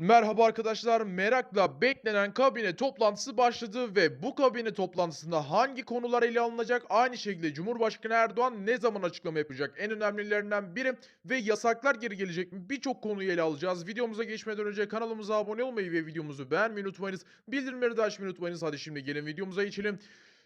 Merhaba arkadaşlar. Merakla beklenen kabine toplantısı başladı ve bu kabine toplantısında hangi konular ele alınacak? Aynı şekilde Cumhurbaşkanı Erdoğan ne zaman açıklama yapacak? En önemlilerinden biri ve yasaklar geri gelecek mi? Birçok konuyu ele alacağız. Videomuza geçmeden önce kanalımıza abone olmayı ve videomuzu beğenmeyi unutmayınız. Bildirimleri de açmayı unutmayınız. Hadi şimdi gelin videomuza geçelim.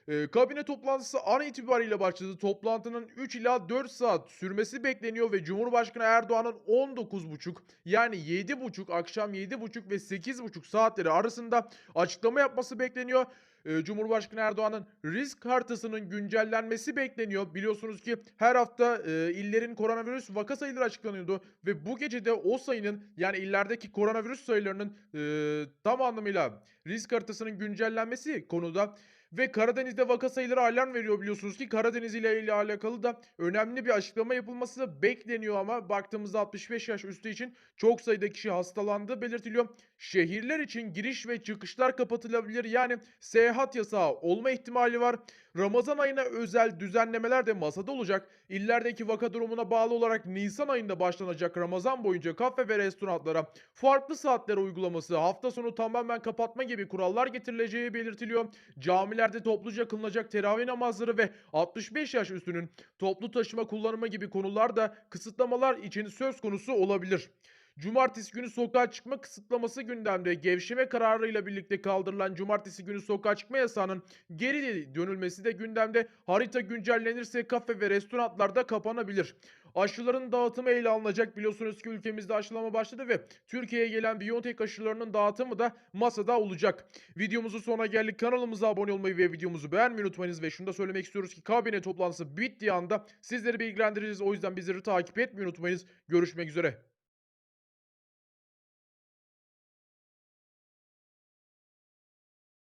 Ee, kabine toplantısı an itibariyle başladı. Toplantının 3 ila 4 saat sürmesi bekleniyor ve Cumhurbaşkanı Erdoğan'ın 19.30 yani 7.30 akşam 7.30 ve 8.30 saatleri arasında açıklama yapması bekleniyor. Ee, Cumhurbaşkanı Erdoğan'ın risk haritasının güncellenmesi bekleniyor. Biliyorsunuz ki her hafta e, illerin koronavirüs vaka sayıları açıklanıyordu ve bu gece de o sayının yani illerdeki koronavirüs sayılarının e, tam anlamıyla risk haritasının güncellenmesi konuda ve Karadeniz'de vaka sayıları alarm veriyor biliyorsunuz ki Karadeniz ile ile alakalı da önemli bir açıklama yapılması da bekleniyor ama baktığımızda 65 yaş üstü için çok sayıda kişi hastalandığı belirtiliyor. Şehirler için giriş ve çıkışlar kapatılabilir yani seyahat yasağı olma ihtimali var. Ramazan ayına özel düzenlemeler de masada olacak. İllerdeki vaka durumuna bağlı olarak Nisan ayında başlanacak Ramazan boyunca kafe ve restoranlara farklı saatler uygulaması, hafta sonu tamamen kapatma gibi kurallar getirileceği belirtiliyor. Camilerde topluca kılınacak teravih namazları ve 65 yaş üstünün toplu taşıma kullanımı gibi konularda kısıtlamalar için söz konusu olabilir. Cumartesi günü sokağa çıkma kısıtlaması gündemde. Gevşeme kararıyla birlikte kaldırılan cumartesi günü sokağa çıkma yasağının geri dönülmesi de gündemde. Harita güncellenirse kafe ve restoranlarda kapanabilir. Aşıların dağıtımı ele alınacak. Biliyorsunuz ki ülkemizde aşılama başladı ve Türkiye'ye gelen Biontech aşılarının dağıtımı da masada olacak. Videomuzun sonuna geldik. Kanalımıza abone olmayı ve videomuzu beğenmeyi unutmayınız. Ve şunu da söylemek istiyoruz ki kabine toplantısı bittiği anda sizleri bilgilendireceğiz. O yüzden bizleri takip etmeyi unutmayınız. Görüşmek üzere.